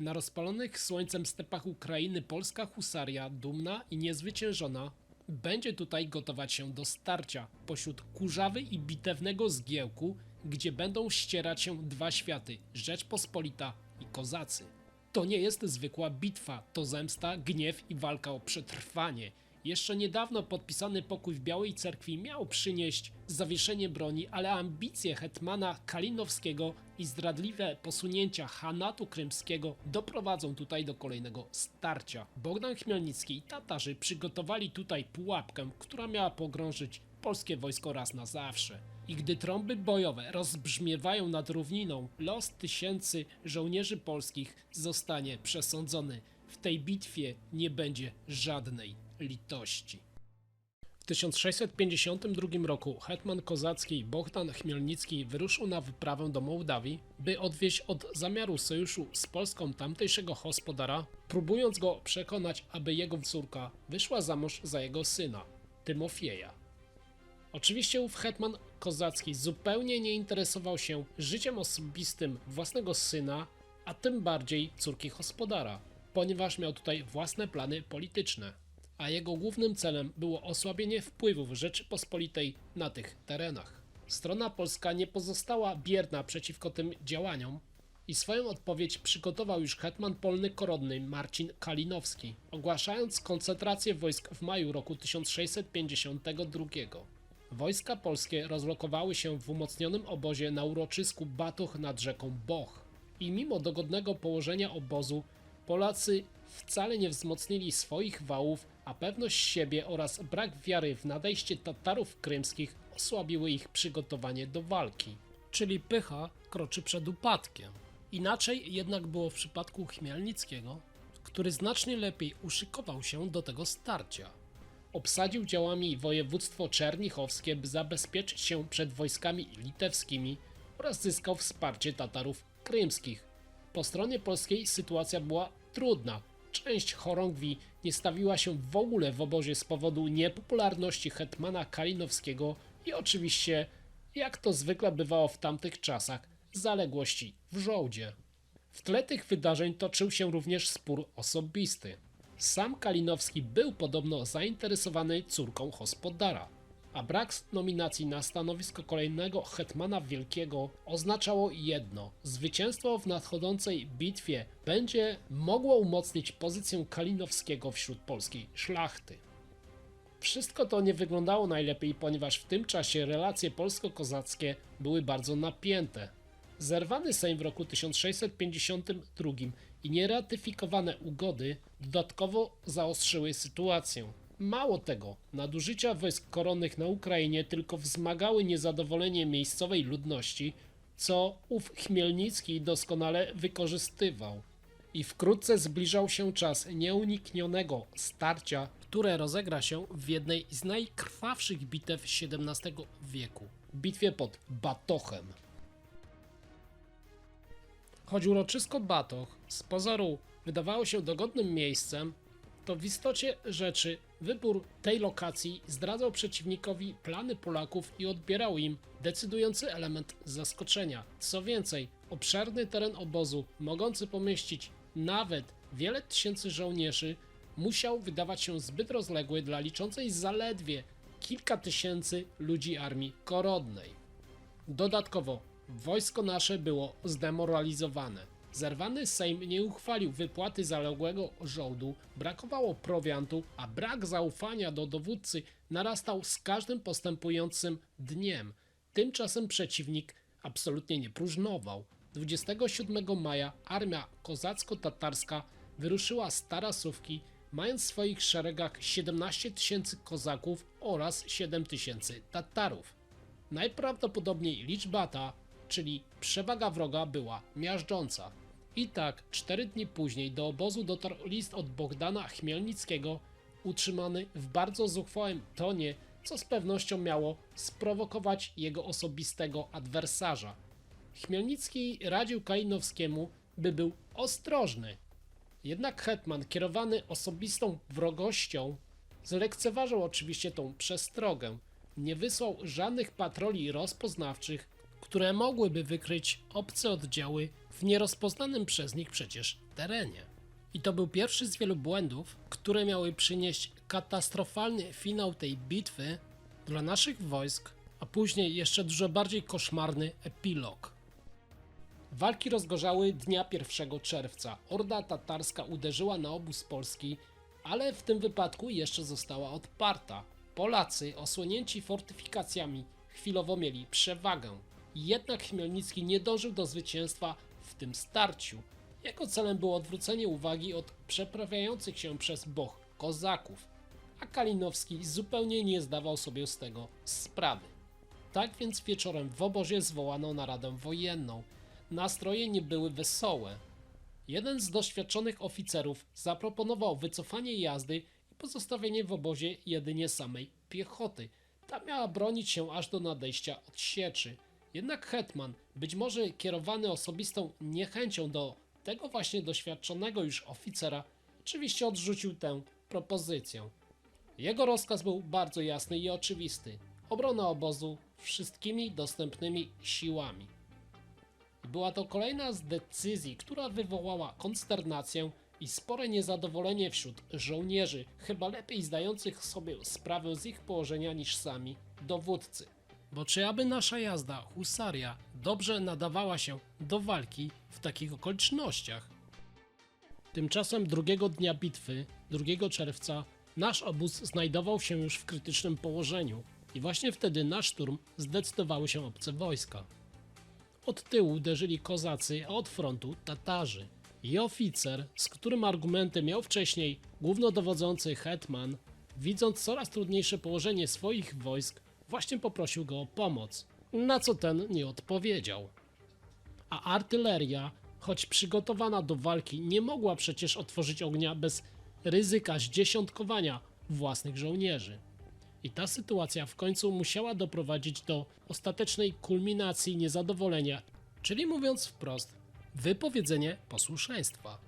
Na rozpalonych słońcem stepach Ukrainy polska husaria, dumna i niezwyciężona, będzie tutaj gotować się do starcia pośród kurzawy i bitewnego zgiełku, gdzie będą ścierać się dwa światy Rzeczpospolita i Kozacy. To nie jest zwykła bitwa, to zemsta, gniew i walka o przetrwanie. Jeszcze niedawno podpisany pokój w Białej Cerkwi miał przynieść zawieszenie broni, ale ambicje hetmana Kalinowskiego i zdradliwe posunięcia Hanatu Krymskiego doprowadzą tutaj do kolejnego starcia. Bogdan Chmielnicki i Tatarzy przygotowali tutaj pułapkę, która miała pogrążyć polskie wojsko raz na zawsze. I gdy trąby bojowe rozbrzmiewają nad równiną, los tysięcy żołnierzy polskich zostanie przesądzony. W tej bitwie nie będzie żadnej litości. W 1652 roku hetman kozacki Bohdan Chmielnicki wyruszył na wyprawę do Mołdawii, by odwieźć od zamiaru sojuszu z Polską tamtejszego gospodara, próbując go przekonać, aby jego córka wyszła za mąż za jego syna, Tymofieja. Oczywiście ów hetman kozacki zupełnie nie interesował się życiem osobistym własnego syna, a tym bardziej córki gospodara, ponieważ miał tutaj własne plany polityczne, a jego głównym celem było osłabienie wpływów Rzeczypospolitej na tych terenach. Strona polska nie pozostała bierna przeciwko tym działaniom i swoją odpowiedź przygotował już hetman polny koronny Marcin Kalinowski, ogłaszając koncentrację wojsk w maju roku 1652. Wojska polskie rozlokowały się w umocnionym obozie na uroczysku Batoch nad rzeką Boch. I mimo dogodnego położenia obozu, Polacy wcale nie wzmocnili swoich wałów, a pewność siebie oraz brak wiary w nadejście Tatarów krymskich osłabiły ich przygotowanie do walki. Czyli pycha kroczy przed upadkiem. Inaczej jednak było w przypadku Chmielnickiego, który znacznie lepiej uszykował się do tego starcia obsadził działami województwo czernichowskie, by zabezpieczyć się przed wojskami litewskimi oraz zyskał wsparcie Tatarów krymskich. Po stronie polskiej sytuacja była trudna. Część chorągwi nie stawiła się w ogóle w obozie z powodu niepopularności hetmana Kalinowskiego i oczywiście, jak to zwykle bywało w tamtych czasach, zaległości w żołdzie. W tle tych wydarzeń toczył się również spór osobisty. Sam Kalinowski był podobno zainteresowany córką gospodara, a brak nominacji na stanowisko kolejnego hetmana wielkiego oznaczało jedno: zwycięstwo w nadchodzącej bitwie będzie mogło umocnić pozycję Kalinowskiego wśród polskiej szlachty. Wszystko to nie wyglądało najlepiej, ponieważ w tym czasie relacje polsko-kozackie były bardzo napięte. Zerwany Sejm w roku 1652 i nieratyfikowane ugody dodatkowo zaostrzyły sytuację. Mało tego, nadużycia wojsk koronnych na Ukrainie tylko wzmagały niezadowolenie miejscowej ludności, co ów Chmielnicki doskonale wykorzystywał. I wkrótce zbliżał się czas nieuniknionego starcia, które rozegra się w jednej z najkrwawszych bitew XVII wieku bitwie pod Batochem. Choć uroczysko Batoch z pozoru wydawało się dogodnym miejscem, to w istocie rzeczy wybór tej lokacji zdradzał przeciwnikowi plany Polaków i odbierał im decydujący element zaskoczenia. Co więcej, obszerny teren obozu, mogący pomieścić nawet wiele tysięcy żołnierzy, musiał wydawać się zbyt rozległy dla liczącej zaledwie kilka tysięcy ludzi armii koronnej. Dodatkowo wojsko nasze było zdemoralizowane. Zerwany Sejm nie uchwalił wypłaty zaległego żołdu, brakowało prowiantu, a brak zaufania do dowódcy narastał z każdym postępującym dniem. Tymczasem przeciwnik absolutnie nie próżnował. 27 maja armia kozacko-tatarska wyruszyła z Tarasówki, mając w swoich szeregach 17 tysięcy kozaków oraz 7 tysięcy Tatarów. Najprawdopodobniej liczba ta, czyli przewaga wroga, była miażdżąca. I tak, cztery dni później do obozu dotarł list od Bogdana Chmielnickiego, utrzymany w bardzo zuchwałym tonie, co z pewnością miało sprowokować jego osobistego adwersarza. Chmielnicki radził Kalinowskiemu, by był ostrożny. Jednak hetman, kierowany osobistą wrogością, zlekceważył oczywiście tą przestrogę. Nie wysłał żadnych patroli rozpoznawczych, które mogłyby wykryć obce oddziały w nierozpoznanym przez nich przecież terenie. I to był pierwszy z wielu błędów, które miały przynieść katastrofalny finał tej bitwy dla naszych wojsk, a później jeszcze dużo bardziej koszmarny epilog. Walki rozgorzały dnia 1 czerwca. Orda tatarska uderzyła na obóz Polski, ale w tym wypadku jeszcze została odparta. Polacy, osłonięci fortyfikacjami, chwilowo mieli przewagę. Jednak Chmielnicki nie dążył do zwycięstwa w tym starciu. Jego celem było odwrócenie uwagi od przeprawiających się przez Boch kozaków, a Kalinowski zupełnie nie zdawał sobie z tego sprawy. Tak więc wieczorem w obozie zwołano naradę wojenną. Nastroje nie były wesołe. Jeden z doświadczonych oficerów zaproponował wycofanie jazdy i pozostawienie w obozie jedynie samej piechoty. Ta miała bronić się aż do nadejścia odsieczy. Jednak hetman, być może kierowany osobistą niechęcią do tego właśnie doświadczonego już oficera, oczywiście odrzucił tę propozycję. Jego rozkaz był bardzo jasny i oczywisty: obrona obozu wszystkimi dostępnymi siłami. Była to kolejna z decyzji, która wywołała konsternację i spore niezadowolenie wśród żołnierzy, chyba lepiej zdających sobie sprawę z ich położenia niż sami dowódcy. Bo czy aby nasza jazda, husaria, dobrze nadawała się do walki w takich okolicznościach? Tymczasem drugiego dnia bitwy, 2 czerwca, nasz obóz znajdował się już w krytycznym położeniu i właśnie wtedy na szturm zdecydowały się obce wojska. Od tyłu uderzyli kozacy, a od frontu Tatarzy. I oficer, z którym argumentem miał wcześniej głównodowodzący hetman, widząc coraz trudniejsze położenie swoich wojsk, właśnie poprosił go o pomoc, na co ten nie odpowiedział. A artyleria, choć przygotowana do walki, nie mogła przecież otworzyć ognia bez ryzyka zdziesiątkowania własnych żołnierzy. I ta sytuacja w końcu musiała doprowadzić do ostatecznej kulminacji niezadowolenia, czyli mówiąc wprost, wypowiedzenie posłuszeństwa.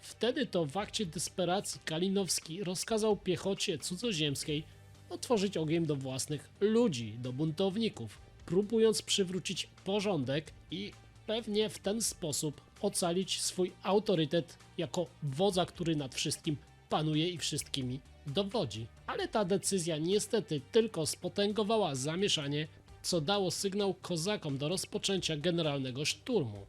Wtedy to w akcie desperacji Kalinowski rozkazał piechocie cudzoziemskiej otworzyć ogień do własnych ludzi, do buntowników, próbując przywrócić porządek i pewnie w ten sposób ocalić swój autorytet jako wodza, który nad wszystkim panuje i wszystkimi dowodzi. Ale ta decyzja niestety tylko spotęgowała zamieszanie, co dało sygnał kozakom do rozpoczęcia generalnego szturmu.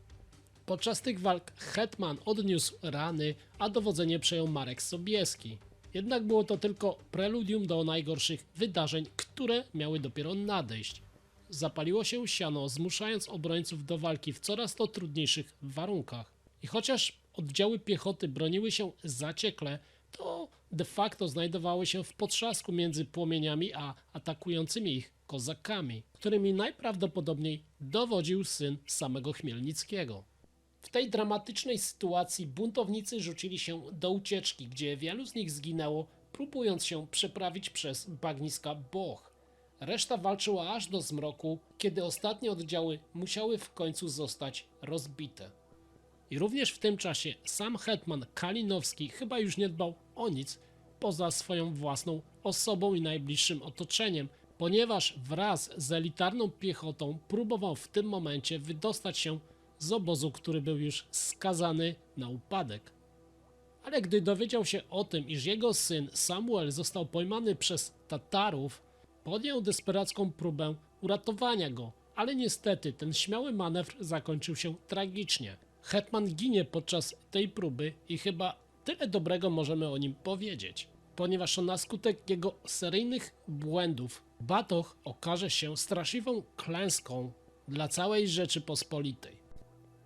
Podczas tych walk hetman odniósł rany, a dowodzenie przejął Marek Sobieski. Jednak było to tylko preludium do najgorszych wydarzeń, które miały dopiero nadejść. Zapaliło się siano, zmuszając obrońców do walki w coraz to trudniejszych warunkach. I chociaż oddziały piechoty broniły się zaciekle, to de facto znajdowały się w potrzasku między płomieniami a atakującymi ich kozakami, którymi najprawdopodobniej dowodził syn samego Chmielnickiego. W tej dramatycznej sytuacji buntownicy rzucili się do ucieczki, gdzie wielu z nich zginęło, próbując się przeprawić przez bagniska Boch. Reszta walczyła aż do zmroku, kiedy ostatnie oddziały musiały w końcu zostać rozbite. I również w tym czasie sam hetman Kalinowski chyba już nie dbał o nic poza swoją własną osobą i najbliższym otoczeniem, ponieważ wraz z elitarną piechotą próbował w tym momencie wydostać się z obozu, który był już skazany na upadek. Ale gdy dowiedział się o tym, iż jego syn Samuel został pojmany przez Tatarów, podjął desperacką próbę uratowania go, ale niestety ten śmiały manewr zakończył się tragicznie. Hetman ginie podczas tej próby i chyba tyle dobrego możemy o nim powiedzieć, ponieważ na skutek jego seryjnych błędów Batoch okaże się straszliwą klęską dla całej Rzeczypospolitej.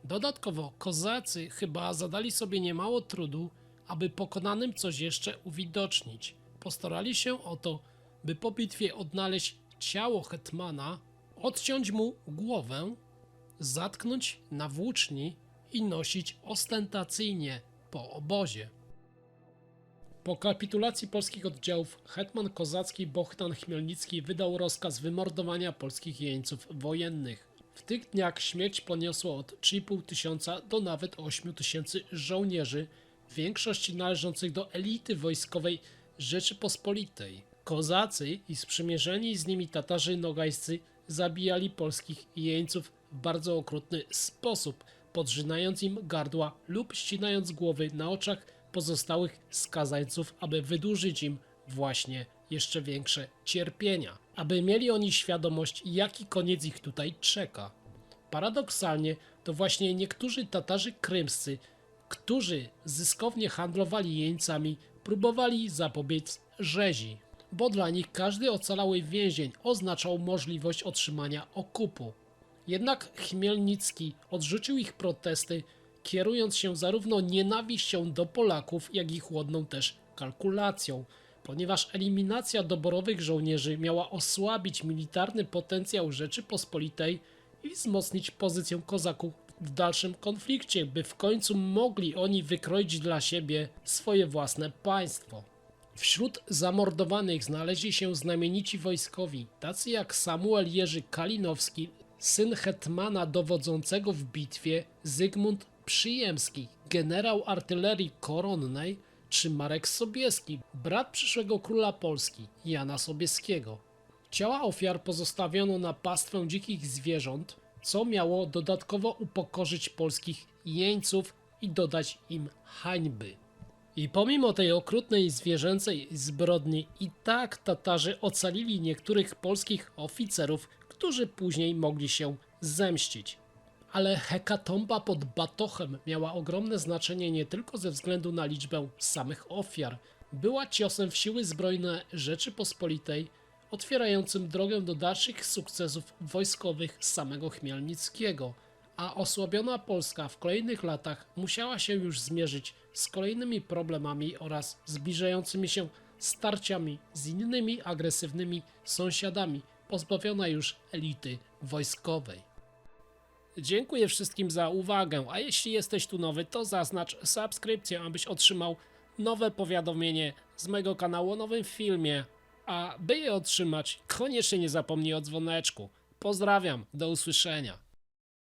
Dodatkowo kozacy chyba zadali sobie niemało trudu, aby pokonanym coś jeszcze uwidocznić. Postarali się o to, by po bitwie odnaleźć ciało hetmana, odciąć mu głowę, zatknąć na włóczni i nosić ostentacyjnie po obozie. Po kapitulacji polskich oddziałów hetman kozacki Bohdan Chmielnicki wydał rozkaz wymordowania polskich jeńców wojennych. W tych dniach śmierć poniosło od 3,5 tysiąca do nawet 8 tysięcy żołnierzy, w większości należących do elity wojskowej Rzeczypospolitej. Kozacy i sprzymierzeni z nimi Tatarzy nogajscy zabijali polskich jeńców w bardzo okrutny sposób, podrzynając im gardła lub ścinając głowy na oczach pozostałych skazańców, aby wydłużyć im właśnie jeszcze większe cierpienia, aby mieli oni świadomość, jaki koniec ich tutaj czeka. Paradoksalnie to właśnie niektórzy Tatarzy krymscy, którzy zyskownie handlowali jeńcami, próbowali zapobiec rzezi, bo dla nich każdy ocalały więzień oznaczał możliwość otrzymania okupu. Jednak Chmielnicki odrzucił ich protesty, kierując się zarówno nienawiścią do Polaków, jak i chłodną też kalkulacją, ponieważ eliminacja doborowych żołnierzy miała osłabić militarny potencjał Rzeczypospolitej i wzmocnić pozycję kozaków w dalszym konflikcie, by w końcu mogli oni wykroić dla siebie swoje własne państwo. Wśród zamordowanych znaleźli się znamienici wojskowi, tacy jak Samuel Jerzy Kalinowski, syn hetmana dowodzącego w bitwie Zygmunt Przyjemski, generał artylerii koronnej, czy Marek Sobieski, brat przyszłego króla Polski, Jana Sobieskiego. Ciała ofiar pozostawiono na pastwę dzikich zwierząt, co miało dodatkowo upokorzyć polskich jeńców i dodać im hańby. I pomimo tej okrutnej zwierzęcej zbrodni, i tak Tatarzy ocalili niektórych polskich oficerów, którzy później mogli się zemścić. Ale hekatomba pod Batochem miała ogromne znaczenie nie tylko ze względu na liczbę samych ofiar, była ciosem w siły zbrojne Rzeczypospolitej, otwierającym drogę do dalszych sukcesów wojskowych samego Chmielnickiego, a osłabiona Polska w kolejnych latach musiała się już zmierzyć z kolejnymi problemami oraz zbliżającymi się starciami z innymi agresywnymi sąsiadami, pozbawiona już elity wojskowej. Dziękuję wszystkim za uwagę, a jeśli jesteś tu nowy, to zaznacz subskrypcję, abyś otrzymał nowe powiadomienie z mojego kanału o nowym filmie. A by je otrzymać, koniecznie nie zapomnij o dzwoneczku. Pozdrawiam, do usłyszenia.